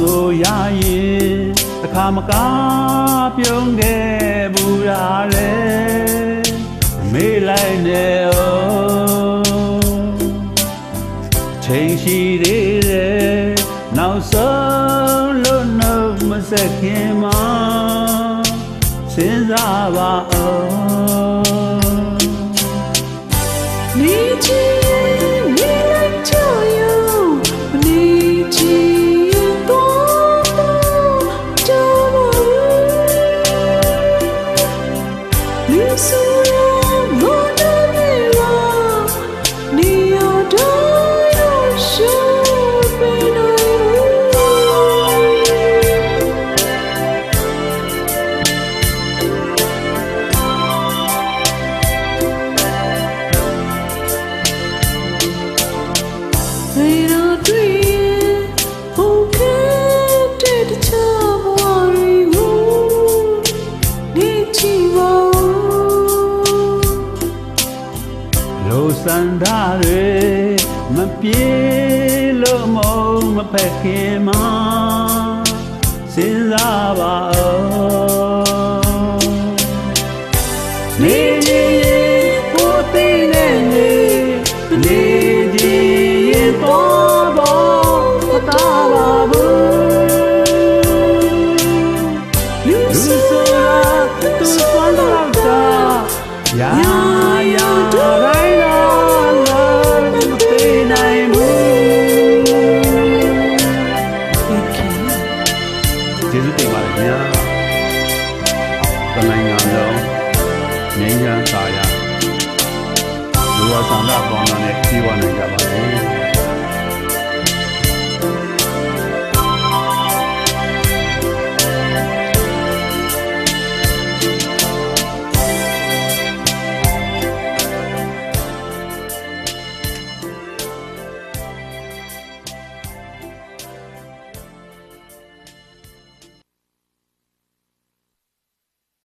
ငိုရရင်အခါမကားပြုံးခဲ့ဘူးရလေမေးလိုက်နေအောင်ချိန်ရှိသေးတယ်နောက်ဆုံးလို့နှုတ်မဆက်ခင်မှာစဉ်းစားပါအောင်你。 စန္ဒတွေမပြေလို့မုံမဖက်ခင်မှာစဉ်းစားပါအောင် ရာရာတိုင်းတော့လုံးမသိနိုင်ဘူးကျေးဇူးတင်ပါတယ်ခင်ဗျာတနိုင်ငံလုံးငြိမ်းချမ်းသာယာလူဝဆန္ဒပေါင်းတဲ့ပြေဝနိုင်ကြပါစေ